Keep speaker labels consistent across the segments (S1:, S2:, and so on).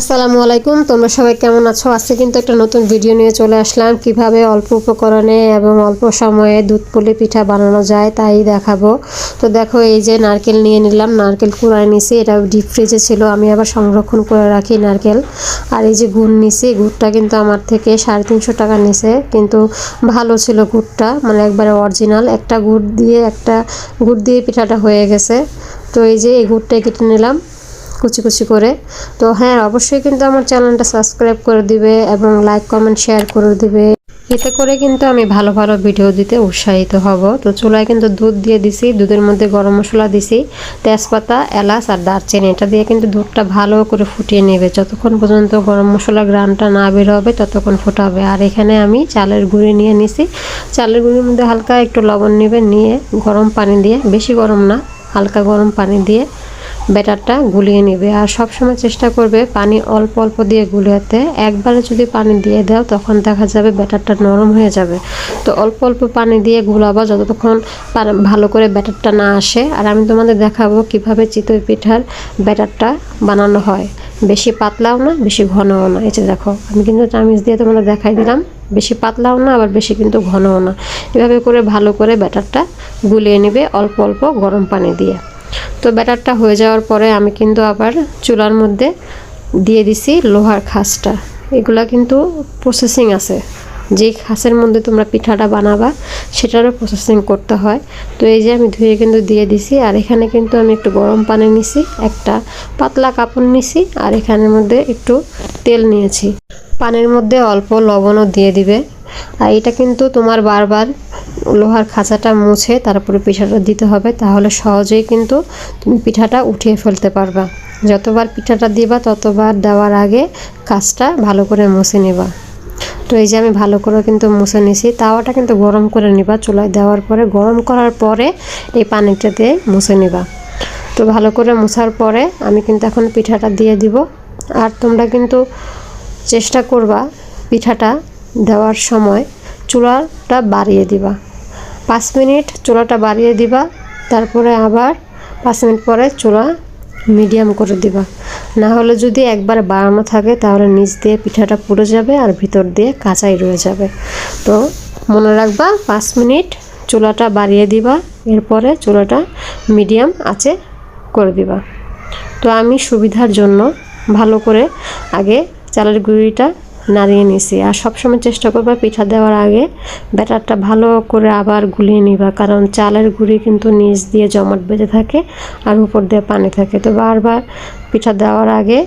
S1: আসসালামু আলাইকুম, তোমরা সবাই কেমন আছো? আজকে কিন্তু একটা নতুন ভিডিও নিয়ে চলে আসলাম। কীভাবে অল্প উপকরণে এবং অল্প সময়ে দুধ পুলি পিঠা বানানো যায় তাই দেখাবো। তো দেখো, এই যে নারকেল নিয়ে নিলাম। নারকেল কুড়ায় নিছি। এটা ডিপ ফ্রিজে ছিল। আমি আবার সংরক্ষণ করে রাখি নারকেল। আর এই যে গুড় নিছি, গুড়টা কিন্তু আমার থেকে সাড়ে তিনশো টাকা নিছে। কিন্তু ভালো ছিল গুড়টা মানে একবারে অরিজিনাল একটা গুড় দিয়ে, একটা গুড় দিয়ে পিঠাটা হয়ে গেছে। তো এই যে এই গুড়টা কেটে নিলাম। কুচি কুচি করে। তো হ্যাঁ অবশ্যই কিন্তু আমার চ্যানেলটা সাবস্ক্রাইব করে দিবে এবং লাইক কমেন্ট শেয়ার করে দিবে। এতে করে কিন্তু আমি ভালো ভালো ভিডিও দিতে উৎসাহিত হব। তো চুলায় কিন্তু দুধ দিয়ে দিছি, দুধের মধ্যে গরম মশলা দিছি, তেজপাতা, এলাচ আর দারচিনি। এটা দিয়ে কিন্তু দুধটা ভালো করে ফুটিয়ে নেবে। যতক্ষণ পর্যন্ত গরম মশলা গ্রানটা না বের হবে, ততক্ষণ ফোটাবে। আর এখানে আমি চালের গুঁড়ি নিয়ে নিছি। চালের গুঁড়ির মধ্যে হালকা একটু লবণ নেবে, নিয়ে গরম পানি দিয়ে, বেশি গরম না, হালকা গরম পানি দিয়ে ব্যাটারটা গুলিয়ে নেবে। আর সব সময় চেষ্টা করবে পানি অল্প অল্প দিয়ে গুলিয়াতে একবারে যদি পানি দিয়ে দাও, তখন দেখা যাবে ব্যাটারটা নরম হয়ে যাবে। তো অল্প অল্প পানি দিয়ে গুলাবা যতক্ষণ ভালো করে ব্যাটারটা না আসে। আর আমি তোমাদের দেখাবো কীভাবে চিতই পিঠার ব্যাটারটা বানানো হয়। বেশি পাতলাও না, বেশি ঘনও না। এই যে দেখো, আমি কিন্তু চামিচ দিয়ে তোমাদের দেখাই দিলাম। বেশি পাতলাও না, আবার বেশি কিন্তু ঘনও না। এভাবে করে ভালো করে ব্যাটারটা গুলিয়ে নেবে অল্প অল্প গরম পানি দিয়ে। তো ব্যাটারটা হয়ে যাওয়ার পরে আমি কিন্তু আবার চুলার মধ্যে দিয়ে দিছি লোহার খাসটা এগুলা কিন্তু প্রসেসিং আছে। যে খাসের মধ্যে তোমরা পিঠাটা বানাবা, সেটারও প্রসেসিং করতে হয়। তো এই যে আমি ধুয়ে কিন্তু দিয়ে দিছি, আর এখানে কিন্তু আমি একটু গরম পানি নিছি, একটা পাতলা কাপড় নিছি, আর এখানের মধ্যে একটু তেল নিয়েছি। পানির মধ্যে অল্প লবণও দিয়ে দিবে। আর এটা কিন্তু তোমার বারবার লোহার খাঁচাটা মুছে তারপরে পিঠাটা দিতে হবে, তাহলে সহজেই কিন্তু তুমি পিঠাটা উঠিয়ে ফেলতে পারবা। যতবার পিঠাটা দিবা, ততবার দেওয়ার আগে কাজটা ভালো করে মুছে নেবা। তো এই যে আমি ভালো করে কিন্তু মুছে নিছি, তাওয়াটা কিন্তু গরম করে নিবা, চুলায় দেওয়ার পরে, গরম করার পরে এই পানিটা দিয়ে মুছে নিবা। তো ভালো করে মোছার পরে আমি কিন্তু এখন পিঠাটা দিয়ে দিব। আর তোমরা কিন্তু চেষ্টা করবা পিঠাটা দেওয়ার সময় চুলাটা বাড়িয়ে দিবা। পাঁচ মিনিট চুলাটা বাড়িয়ে দিবা, তারপরে আবার পাঁচ মিনিট পরে চুলা মিডিয়াম করে দিবা। না হলে যদি একবার বাড়ানো থাকে, তাহলে নিচ দিয়ে পিঠাটা পুড়ে যাবে আর ভিতর দিয়ে কাঁচাই রয়ে যাবে। তো মনে রাখবা, পাঁচ মিনিট চুলাটা বাড়িয়ে দিবা, এরপরে চুলাটা মিডিয়াম আঁচে করে দিবা। তো আমি সুবিধার জন্য ভালো করে আগে চালের গুঁড়িটা নাড়িয়ে নিছি। আর সবসময় চেষ্টা করবা পিঠা দেওয়ার আগে ব্যাটারটা ভালো করে আবার গুলিয়ে নিবা, কারণ চালের গুঁড়ি কিন্তু নিচ দিয়ে জমাট বেঁধে থাকে আর উপর দিয়ে পানি থাকে। তো বারবার পিঠা দেওয়ার আগে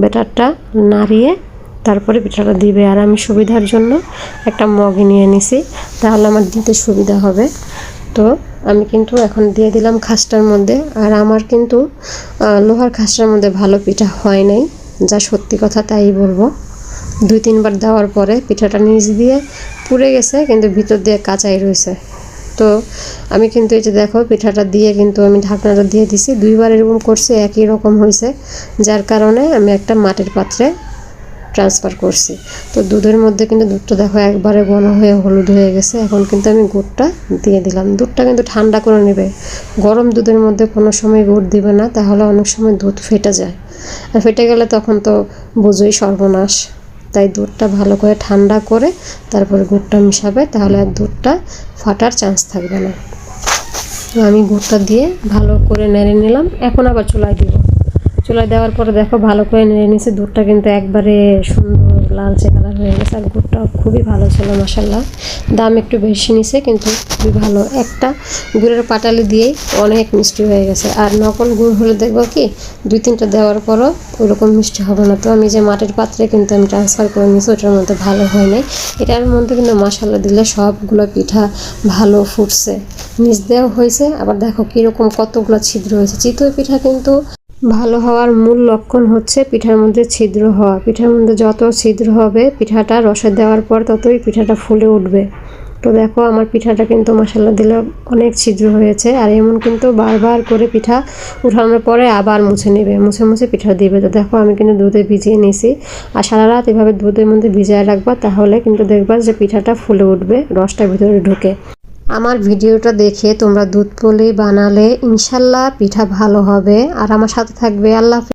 S1: ব্যাটারটা নাড়িয়ে তারপরে পিঠাটা দিবে। আর আমি সুবিধার জন্য একটা মগ নিয়ে নিছি, তাহলে আমার দিতে সুবিধা হবে। তো আমি কিন্তু এখন দিয়ে দিলাম খাসটার মধ্যে। আর আমার কিন্তু লোহার খাসটার মধ্যে ভালো পিঠা হয় নাই, যা সত্যি কথা তাই বলব। দুই তিনবার দেওয়ার পরে পিঠাটা নিচ দিয়ে পুড়ে গেছে, কিন্তু ভিতর দিয়ে কাঁচাই রয়েছে। তো আমি কিন্তু এই যে দেখো, পিঠাটা দিয়ে কিন্তু আমি ঢাকনাটা দিয়ে দিছি। দুইবার এরকম করছে, একই রকম হয়েছে। যার কারণে আমি একটা মাটির পাত্রে ট্রান্সফার করছি। তো দুধের মধ্যে কিন্তু দুধটা দেখো একবারে ঘন হয়ে হলুদ হয়ে গেছে। এখন কিন্তু আমি গুড়টা দিয়ে দিলাম। দুধটা কিন্তু ঠান্ডা করে নেবে। গরম দুধের মধ্যে কোনো সময় গুড় দিবে না, তাহলে অনেক সময় দুধ ফেটে যায়। আর ফেটে গেলে তখন তো বুঝোই সর্বনাশ। তাই দুধটা ভালো করে ঠান্ডা করে তারপরে গুড়টা মিশাবে, তাহলে আর দুধটা ফাটার চান্স থাকবে না। তো আমি গুড়টা দিয়ে ভালো করে নেড়ে নিলাম, এখন আবার চুলায় দিব। চুলায় দেওয়ার পরে দেখো ভালো করে নেড়ে নিয়েছি। দুধটা কিন্তু একবারে সুন্দর লালচে কালার হয়ে গেছে আর গুড়টা খুবই ভালো ছিল মশাল্লা দাম একটু বেশি নিছে কিন্তু খুবই ভালো। একটা গুড়ের পাটালি দিয়েই অনেক মিষ্টি হয়ে গেছে। আর নকল গুড় হলে দেখব কি, দুই তিনটা দেওয়ার পরও ওরকম মিষ্টি হবে না। তো আমি যে মাটির পাত্রে কিন্তু আমি ট্রান্সফার করে নিয়েছি, ওটার মধ্যে ভালো হয় নাই। এটার মধ্যে কিন্তু মশলা দিলে সবগুলো পিঠা ভালো ফুটছে। নিচ দেওয়া হয়েছে, আবার দেখো কীরকম কতগুলো ছিদ্র হয়েছে। চিতই পিঠা কিন্তু ভালো হওয়ার মূল লক্ষণ হচ্ছে পিঠার মধ্যে ছিদ্র হওয়া। পিঠার মধ্যে যত ছিদ্র হবে, পিঠাটা রসে দেওয়ার পর ততই পিঠাটা ফুলে উঠবে। তো দেখো, আমার পিঠাটা কিন্তু মশলা দিলে অনেক ছিদ্র হয়েছে। আর এমন কিন্তু বারবার করে পিঠা উঠানোর পরে আবার মুছে নেবে, মুছে মুছে পিঠা দিবে। তো দেখো, আমি কিন্তু দুধে ভিজিয়ে নিয়েছি আর সারা রাত এভাবে দুধের মধ্যে ভিজিয়ে রাখবা, তাহলে কিন্তু দেখবা যে পিঠাটা ফুলে উঠবে রসটা ভিতরে ঢুকে। আমার ভিডিওটা দেখে তোমরা দুধ পুলি বানালে ইনশাল্লাহ পিঠা ভালো হবে আর আমার সাথে থাকবে, আল্লাহ।